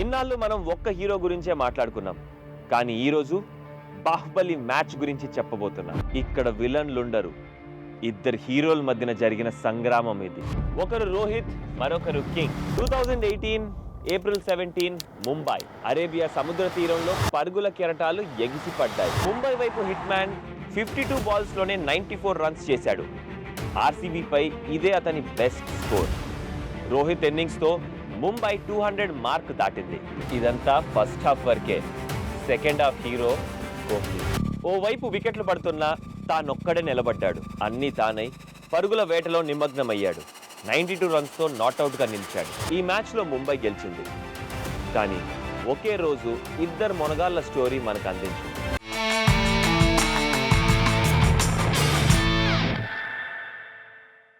ఇన్నాళ్ళు మనం ఒక్క హీరో గురించే మాట్లాడుకున్నాం. కానీ ఈరోజు బాహుబలి మ్యాచ్ గురించి చెప్పబోతున్నా. ఇక్కడ విలన్లుండరు. ఇద్దరు హీరోల మధ్యన జరిగిన సంగ్రామం ఇది. ఒకరు రోహిత్ మరొకరు king. Two thousand eighteen April seventeen Mumbai. Arabia సముద్ర తీరంలో పరుగుల కెరటాలు ఎగిసిపడ్డాయి. ముంబై వైపు హిట్ మ్యాన్ ఫిఫ్టీ టూ బాల్స్లోనే నైంటీ ఫోర్ రన్స్ చేశాడు. ఆర్సీబీపై ఇదే అతని బెస్ట్ స్కోర్. రోహిత్ ఇన్నింగ్స్తో ముంబై టూ హండ్రెడ్ మార్క్ దాటింది. ఇదంతా ఫస్ట్ హాఫ్ వరకే. Second half hero Kohli. ఓవైపు వికెట్లు పడుతున్నా తానొక్కడే నిలబడ్డాడు. అన్నీ తానై పరుగుల వేటలో నిమగ్నమయ్యాడు. నైంటీ టూ రన్స్తో నాట్అవుట్గా నిలిచాడు. ఈ మ్యాచ్లో ముంబై గెలిచింది. కానీ ఒకే రోజు ఇద్దరు మొనగాళ్ళ స్టోరీ మనకు అందించింది.